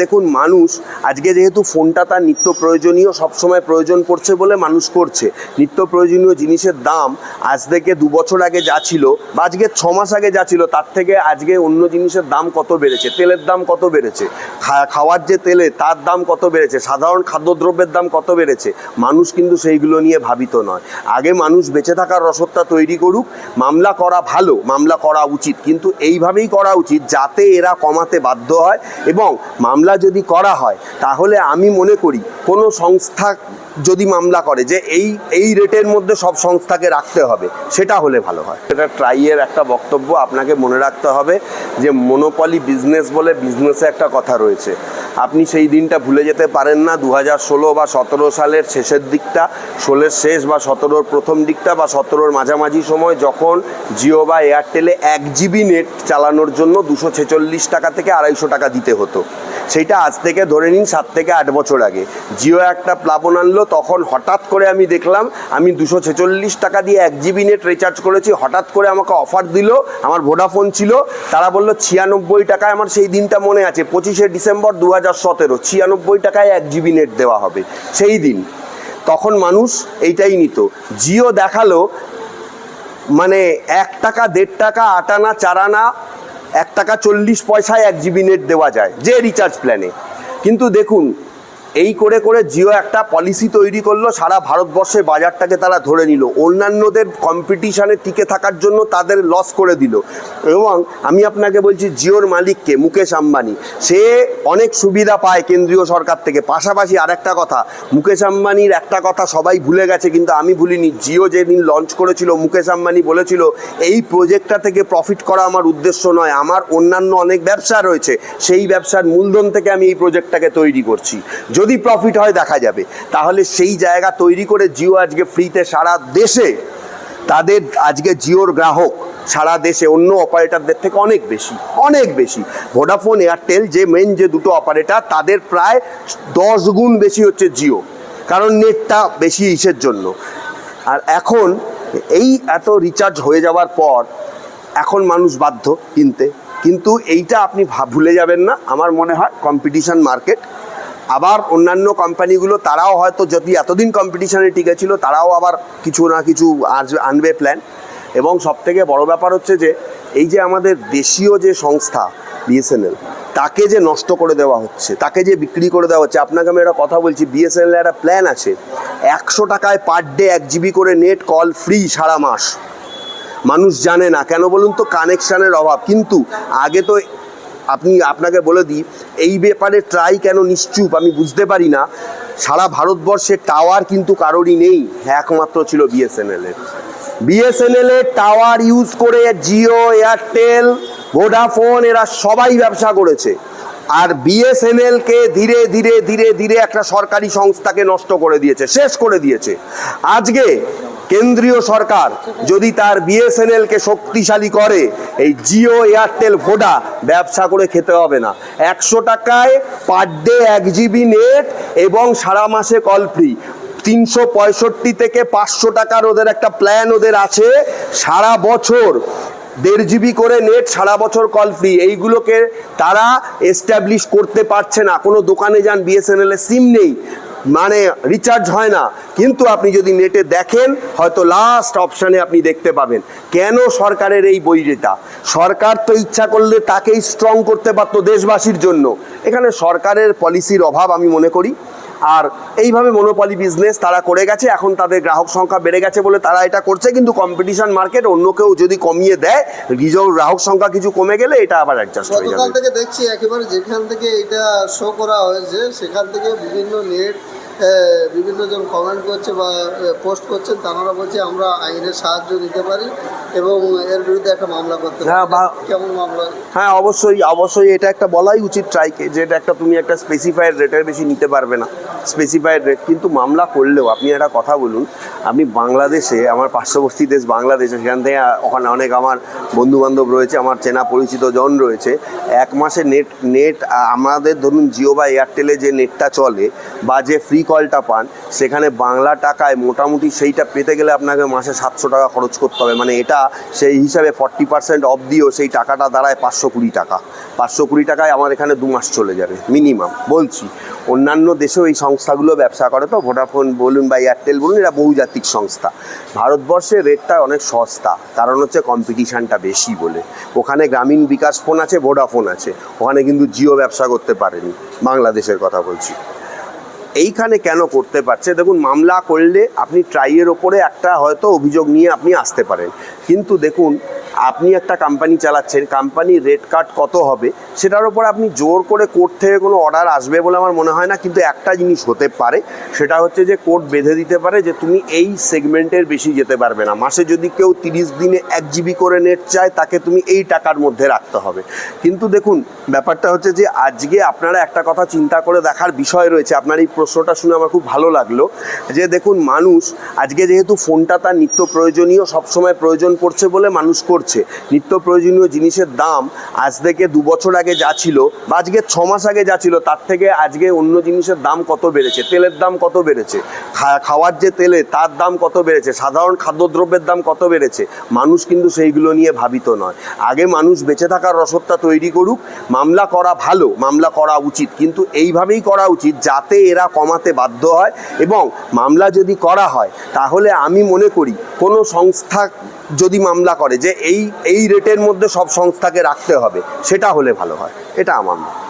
দেখুন, মানুষ আজকে যেহেতু ফোনটা তার নিত্য প্রয়োজনীয়, সবসময় প্রয়োজন পড়ছে বলে মানুষ করছে। নিত্য প্রয়োজনীয় জিনিসের দাম আজ থেকে দু বছর আগে যা ছিল বা আজকে ছ মাস আগে যা ছিল, তার থেকে আজকে অন্য জিনিসের দাম কত বেড়েছে? তেলের দাম কত বেড়েছে? খাওয়ার যে তেলে, তার দাম কত বেড়েছে? সাধারণ খাদ্যদ্রব্যের দাম কত বেড়েছে? মানুষ কিন্তু সেইগুলো নিয়ে ভাবিত নয়। আগে মানুষ বেঁচে থাকার রসদটা তৈরি করুক, মামলা করা ভালো, মামলা করা উচিত, কিন্তু এইভাবেই করা উচিত যাতে এরা কমাতে বাধ্য হয় এবং মামলা যদি করা হয়, তাহলে আমি মনে করি কোনো সংস্থা যদি মামলা করে যে এই এই রেটের মধ্যে সব সংস্থাকে রাখতে হবে, সেটা হলে ভালো হয়। সেটা ট্রাইয়ের একটা বক্তব্য, আপনাকে মনে রাখতে হবে যে মনোপলি বিজনেস বলে বিজনেসে একটা কথা রয়েছে। আপনি সেই দিনটা ভুলে যেতে পারেন না দু ষোলো বা সতেরো সালের শেষের দিকটা, ষোলের শেষ বা সতেরোর প্রথম দিকটা বা সতেরোর মাঝামাঝি সময় যখন জিও বা এয়ারটেলে এক জিবি নেট চালানোর জন্য দুশো ছেচল্লিশ টাকা থেকে আড়াইশো টাকা দিতে হতো। সেইটা আজ থেকে ধরে নিন সাত থেকে আট বছর আগে। জিও একটা প্লাবন আনলো, তখন হঠাৎ করে আমি দেখলাম, আমি দুশো ছেচল্লিশ টাকা দিয়ে এক জিবি নেট রিচার্জ করেছি, হঠাৎ করে আমাকে অফার দিল, আমার ভোডাফোন ছিল, তারা বলল ছিয়ানব্বই টাকায় আমার সেই দিনটা মনে আছে, পঁচিশে ডিসেম্বর দু হাজার সতেরো, ছিয়ানব্বই টাকায় এক জিবি নেট দেওয়া হবে, সেই দিন। তখন মানুষ এইটাই নিত, জিও দেখাল মানে এক টাকা, দেড় টাকা আটানা চারানা এক টাকা চল্লিশ পয়সায় এক জিবি নেট দেওয়া যায় যে রিচার্জ প্ল্যানে কিন্তু দেখুন এই করে করে জিও একটা পলিসি তৈরি করল, সারা ভারতবর্ষের বাজারটাকে তারা ধরে নিল। অন্যান্যদের কম্পিটিশানে টিকে থাকার জন্য তাদের লস করে দিল। এবং আমি আপনাকে বলছি, জিওর মালিককে, মুকেশ আম্বানি, সে অনেক সুবিধা পায় কেন্দ্রীয় সরকার থেকে। পাশাপাশি আর একটা কথা, মুকেশ আম্বানির একটা কথা সবাই ভুলে গেছে, কিন্তু আমি ভুলিনি। জিও যেদিন লঞ্চ করেছিল, মুকেশ আম্বানি বলেছিল, এই প্রজেক্টটা থেকে প্রফিট করা আমার উদ্দেশ্য নয়, আমার অন্যান্য অনেক ব্যবসা রয়েছে। সেই ব্যবসার মূলধন থেকে আমি এই প্রজেক্টটাকে তৈরি করছি। যদি প্রফিট হয়, দেখা যাবে। তাহলে সেই জায়গা তৈরি করে জিও আজকে ফ্রিতে সারা দেশে, তাদের আজকে জিওর গ্রাহক সারা দেশে, অন্য অপারেটরদের থেকে অনেক বেশি অনেক বেশি। ভোডাফোন এয়ারটেল যে মেন যে দুটো অপারেটর তাদের প্রায় দশ গুণ বেশি হচ্ছে জিও, কারণ নেটটা বেশি ইসের জন্য। আর এখন এই এত রিচার্জ হয়ে যাওয়ার পর, এখন মানুষ বাধ্য কিনতে। কিন্তু এইটা আপনি ভুলে যাবেন না। আমার মনে হয় কম্পিটিশন মার্কেট আবার অন্যান্য কোম্পানিগুলো, তারাও হয়তো যদি এতদিন কম্পিটিশনে টিকে ছিল, তারাও আবার কিছু না কিছু আনবে প্ল্যান এবং সবথেকে বড় ব্যাপার হচ্ছে যে, এই যে আমাদের দেশীয় যে সংস্থা বিএসএনএল তাকে যে নষ্ট করে দেওয়া হচ্ছে, তাকে যে বিক্রি করে দেওয়া হচ্ছে, আপনাকে আমি একটা কথা বলছি বিএসএনএল একটা প্ল্যান আছে। একশো টাকায় পার ডে এক জিবি করে নেট কল ফ্রি সারা মাস। মানুষ জানে না, কেন বলুন তো কানেকশানের অভাব। কিন্তু আগে তো আপনি আপনাকে বলে দিই, এই ব্যাপারে ট্রাই কেন নিশ্চুপ? আমি বুঝতে পারি না। সারা ভারতবর্ষে টাওয়ার কিন্তু কারোরই নেই, একমাত্র ছিল বিএসএনএল এর। বিএসএনএল এর টাওয়ার ইউজ করে জিও এয়ারটেল ভোডাফোন এরা সবাই ব্যবসা করেছে। আর বিএসএনএল কে ধীরে ধীরে ধীরে ধীরে একটা সরকারি সংস্থাকে নষ্ট করে দিয়েছে, শেষ করে দিয়েছে। আজকে কেন্দ্রীয় সরকার যদি তার বিএসএনএল কে শক্তিশালী করে, এই জিও, এয়ারটেল, ভোডা ব্যবসা করে খেতে হবে না। একশো টাকায় পার ডে এক জিবি নেট এবং সারা মাসে কল ফ্রি। তিনশো পঁয়ষট্টি থেকে পাঁচশো টাকার ওদের একটা প্ল্যান ওদের আছে। সারা বছর দেড় জিবি করে নেট, সারা বছর কল ফ্রি। এইগুলোকে তারা এস্টাবলিশ করতে পারছে না। কোনো দোকানে যান বিএসএনএল এর সিম নেই। মানে রিচার্জ হয় না। কিন্তু আপনি যদি নেটে দেখেন, হয়তো লাস্ট অপশানে আপনি দেখতে পাবেন। কেন সরকারের এই বইটা সরকার তো ইচ্ছা করলে তাকেই স্ট্রং করতে পারতো দেশবাসীর জন্য। এখানে সরকারের পলিসির অভাব আমি মনে করি। আর এইভাবে মনোপলি বিজনেস তারা করে গেছে, এখন তাদের গ্রাহক সংখ্যা বেড়ে গেছে বলে তারা এটা করছে, কিন্তু কম্পিটিশন মার্কেট অন্য কেউ যদি কমিয়ে দেয় রিজল গ্রাহক সংখ্যা কিছু কমে গেলে এটা আবার অ্যাডজাস্ট হয়ে যাবে। থেকে দেখছি একেবারে যেখান থেকে এটা শো করা হয়েছে, সেখান থেকে বিভিন্ন নেট বিভিন্ন জন কমেন্ট করছে বা পোস্ট করছেন তারা বলছে আমরা আইনের সাহায্য নিতে পারি এবং এর বিরুদ্ধে একটা মামলা করতে হ্যাঁ, কেমন মামলা? হ্যাঁ অবশ্যই অবশ্যই এটা একটা বলাই উচিত ট্রাইকে যে এটা একটা তুমি একটা স্পেসিফাইড রেটের বেশি নিতে পারবে না। স্পেসিফাইড রেট কিন্তু মামলা করলেও আপনি একটা কথা বলুন আমি বাংলাদেশে আমার পার্শ্ববর্তী দেশ বাংলাদেশে সেখান থেকে ওখানে অনেক আমার বন্ধু বান্ধব রয়েছে আমার চেনা পরিচিত জন রয়েছে এক মাসে নেট নেট আমাদের ধরুন জিও বা এয়ারটেলে যে নেটটা চলে বা যে ফ্রি কলটা পান, সেখানে বাংলা টাকায় মোটামুটি সেইটা পেতে গেলে আপনাকে মাসে সাতশো টাকা খরচ করতে হবে। মানে এটা সেই হিসাবে ফর্টি পার্সেন্ট অফ দিয়েও সেই টাকাটা দাঁড়ায় পাঁচশো কুড়ি টাকা। পাঁচশো কুড়ি টাকায় আমার এখানে দু মাস চলে যাবে মিনিমাম বলছি, অন্যান্য দেশেও এই সংস্থাগুলো ব্যবসা করে তো ভোডাফোন বলুন বা এয়ারটেল বলুন, এরা বহুজাতিক সংস্থা। ভারতবর্ষে রেটটা অনেক সস্তা, কারণ হচ্ছে কম্পিটিশানটা বেশি বলে। ওখানে গ্রামীণ বিকাশ ফোন আছে ভোডাফোন আছে। ওখানে কিন্তু জিও ব্যবসা করতে পারেনি। বাংলাদেশের কথা বলছি। এইখানে কেন করতে পারছে? দেখুন, মামলা করলে আপনি ট্রাইয়ের ওপরে একটা হয়তো অভিযোগ নিয়ে আপনি আসতে পারেন। কিন্তু দেখুন আপনি একটা কোম্পানি চালাচ্ছেন কোম্পানির রেট কার্ড কত হবে, সেটার ওপর আপনি জোর করে কোর্ট থেকে কোনো অর্ডার আসবে বলে আমার মনে হয় না, কিন্তু একটা জিনিস হতে পারে, সেটা হচ্ছে যে কোর্ট বেঁধে দিতে পারে যে তুমি এই সেগমেন্টের বেশি যেতে পারবে না। মাসে যদি কেউ তিরিশ দিনে এক জিবি করে নেট চায়, তাকে তুমি এই টাকার মধ্যে রাখতে হবে। কিন্তু দেখুন, ব্যাপারটা হচ্ছে যে আজকে আপনারা একটা কথা চিন্তা করে দেখার বিষয় রয়েছে, আপনার এই প্রশ্নটা শুনে আমার খুব ভালো লাগল, যে দেখুন, মানুষ আজকে যেহেতু ফোনটা তার নিত্য প্রয়োজনীয়, সবসময় প্রয়োজন পড়ছে বলে মানুষ করছে নিত্য প্রয়োজনীয় জিনিসের দাম আজ থেকে দু বছর আগে যা ছিল বা আজকে ছ মাস আগে যা ছিল, তার থেকে আজকে অন্য জিনিসের দাম কত বেড়েছে? তেলের দাম কত বেড়েছে? খাওয়ার যে তেলে, তার দাম কত বেড়েছে? সাধারণ খাদ্যদ্রব্যের দাম কত বেড়েছে? মানুষ কিন্তু সেইগুলো নিয়ে ভাবিত নয়। আগে মানুষ বেঁচে থাকার রসদটা তৈরি করুক, মামলা করা ভালো, মামলা করা উচিত, কিন্তু এইভাবেই করা উচিত যাতে এরা কমাতে বাধ্য হয় এবং মামলা যদি করা হয়, তাহলে আমি মনে করি কোনো সংস্থা যদি মামলা করে যে এই এই রেটের মধ্যে সব সংস্থাকে রাখতে হবে, সেটা হলে ভালো হয় এটা আমার মত।